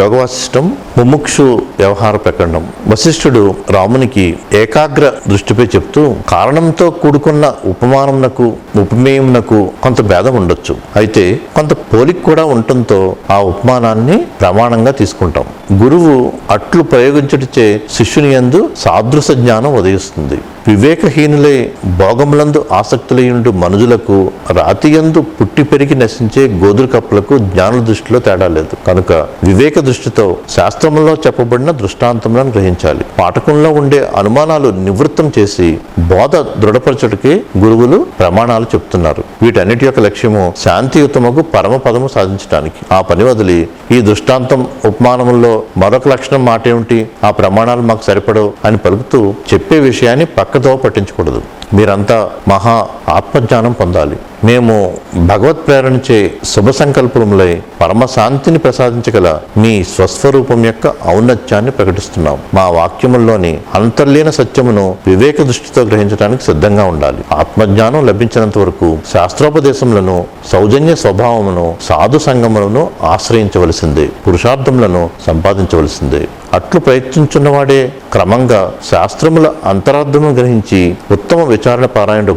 యోగవాసిష్టం ముముక్షు వ్యవహార ప్రకరణం. వశిష్ఠుడు రామునికి ఏకాగ్ర దృష్టిపై చెప్తూ కారణంతో కూడుకున్న ఉపమానమునకు ఉపమేయమునకు కొంత భేదం ఉండొచ్చు. అయితే కొంత పోలిక కూడా ఉండటంతో ఆ ఉపమానాన్ని ప్రమాణంగా తీసుకుంటాం. గురువు అట్లు ప్రయోగించుటచే శిష్యుని యందు సాదృశ జ్ఞానం ఉదయిస్తుంది. వివేకహీనులే భోగములందు ఆసక్తులైన మనుజులకు రాతియందు పుట్టి పెరిగి నశించే గోధుల కప్పులకు జ్ఞాన దృష్టిలో తేడా లేదు. కనుక వివేక దృష్టితో శాస్త్రంలో చెప్పబడిన దృష్టాంతములను గ్రహించాలి. పాఠకంలో ఉండే అనుమానాలు నివృత్తం చేసి బోధ దృఢపరచుటకి గురువులు ప్రమాణాలు చెప్తున్నారు. వీటన్నిటి యొక్క లక్ష్యము శాంతియుతమకు పరమ పదము సాధించడానికి ఆ పని వదిలి ఈ దృష్టాంతం ఉపమానముల్లో మరొక లక్షణం మాట ఏమిటి ఆ ప్రమాణాలు మాకు సరిపడవు అని పలుకుతూ చెప్పే విషయాన్ని పక్కతో పట్టించకూడదు. మీరంతా మహా ఆత్మజ్ఞానం పొందాలి. మేము భగవత్ ప్రేరణచే శుభ సంకల్పములై పరమశాంతిని ప్రసాదించగల మీ స్వస్వరూపం యొక్క ఔన్నత్యాన్ని ప్రకటిస్తున్నాం. మా వాక్యముల్లోని అంతర్లీన సత్యమును వివేక దృష్టితో గ్రహించడానికి సిద్ధంగా ఉండాలి. ఆత్మజ్ఞానం లభించినంత వరకు శాస్త్రోపదేశములను సౌజన్య స్వభావమును సాధు సంగములను ఆశ్రయించవలసిందే. పురుషార్థములను సంపాదించవలసిందే. అట్లు ప్రయత్నించున్నవాడే క్రమంగా శాస్త్రముల అంతరార్థమును గ్రహించి ఉత్తమ విచారణ పారాయణ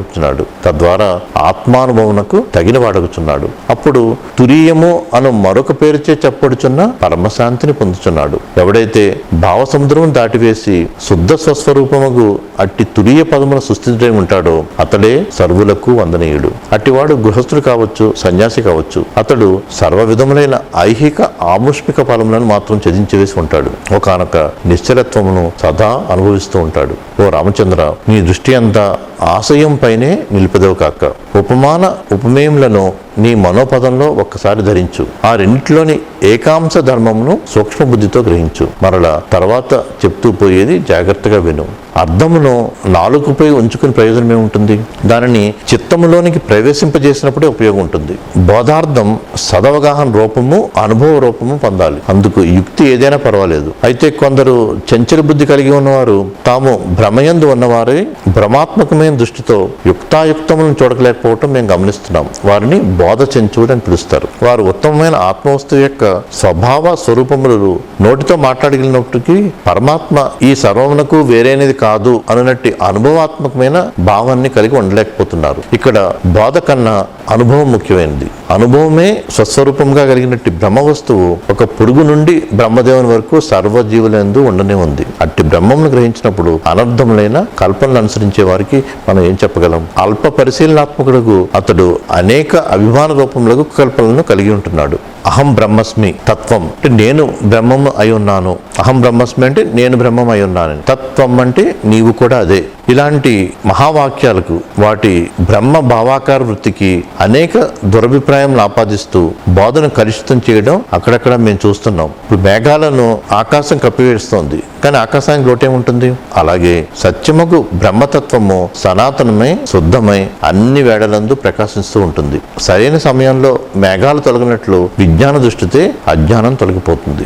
తద్వారా ఆత్మాను ఆత్మానుభవమునకు తగిన వాడగుచున్నాడు అప్పుడు తురీయము అను మరొక పేరుచే చెప్పడుచున్న పరమశాంతిని పొందుచున్నాడు. ఎవడైతే భావసముద్రము దాటివేసి శుద్ధ స్వస్వరూపముగు అట్టి తురియ పదమును సృష్టించే ఉంటాడో అతడే సర్వులకు వందనీయుడు. అట్టివాడు గృహస్థుడు కావచ్చు సన్యాసి కావచ్చు అతడు సర్వ విధములైన ఐహిక ఆముష్మిక ఫలములను మాత్రం త్యజించివేసి ఉంటాడు. ఒకనొక నిశ్చలత్వమును సదా అనుభవిస్తూ ఉంటాడు. ఓ రామచంద్ర నీ దృష్టి అంతా ఆశయం పైనే నిలిపదవు కాక. ఉపమాన ఉపమేయములను నీ మనోపదంలో ఒక్కసారి ధరించు. ఆ రెండిట్లోని ఏకాంశ ధర్మమును సూక్ష్మ బుద్ధితో గ్రహించు. మరల తర్వాత చెప్తూ పోయేది జాగ్రత్తగా విను. అర్థమును నాలుగుపై ఉంచుకుని ప్రయోజనం ఏముంటుంది? దానిని చిత్తములోనికి ప్రవేశింపజేసినప్పుడే ఉపయోగం ఉంటుంది. బోధార్థం సదవగాహన రూపము అనుభవ రూపము పొందాలి. అందుకు యుక్తి ఏదైనా పర్వాలేదు. అయితే కొందరు చంచల బుద్ధి కలిగి ఉన్నవారు తాము భ్రమయందు ఉన్నవారి భ్రమాత్మకమైన దృష్టితో యుక్తాయుక్తములను చూడకలేకపోవటం మేము గమనిస్తున్నాం. వారిని బోధ చెంచుడు అని పిలుస్తారు. వారు ఉత్తమమైన ఆత్మవస్తు యొక్క స్వభావ స్వరూపములు నోటితో మాట్లాడగలిగినప్పటికీ పరమాత్మ ఈ సర్వమునకు వేరేనిది కాదు అన్నట్టు అనుభవాత్మకమైన భావాన్ని కలిగి ఉండలేకపోతున్నారు. ఇక్కడ బోధ కన్నా అనుభవం ముఖ్యమైనది. అనుభవమే స్వస్వరూపంగా కలిగినట్టు బ్రహ్మ వస్తువు ఒక పొడుగు నుండి బ్రహ్మదేవుని వరకు సర్వజీవులందు ఉండనే ఉంది. అట్టి బ్రహ్మమును గ్రహించినప్పుడు అనర్థములైన కల్పనలు అనుసరించే వారికి మనం ఏం చెప్పగలం? అల్ప పరిశీలనాత్మకుడుకు అతడు అనేక అభిమాన రూపములకు కల్పనలను కలిగి ఉంటున్నాడు. అహం బ్రహ్మస్మి తత్వం. అంటే నేను బ్రహ్మము అయి ఉన్నాను అహం బ్రహ్మస్మి అంటే నేను బ్రహ్మం అయి ఉన్నాను తత్వం అంటే నీవు కూడా అదే. ఇలాంటి మహావాక్యాలకు వాటి బ్రహ్మ భావాకార వృత్తికి అనేక దురభిప్రాయం ఆపాదిస్తూ బోధను కలుషితం చేయడం అక్కడక్కడ మేము చూస్తున్నాం. ఇప్పుడు మేఘాలను ఆకాశం కప్పివేస్తోంది. కానీ ఆకాశానికి లోటేముంటుంది అలాగే సత్యముకు బ్రహ్మతత్వము సనాతనమై శుద్ధమై అన్ని వేడలందు ప్రకాశిస్తూ ఉంటుంది. సరైన సమయంలో మేఘాలు తొలగినట్లు విజ్ఞాన దృష్టితే అజ్ఞానం తొలగిపోతుంది.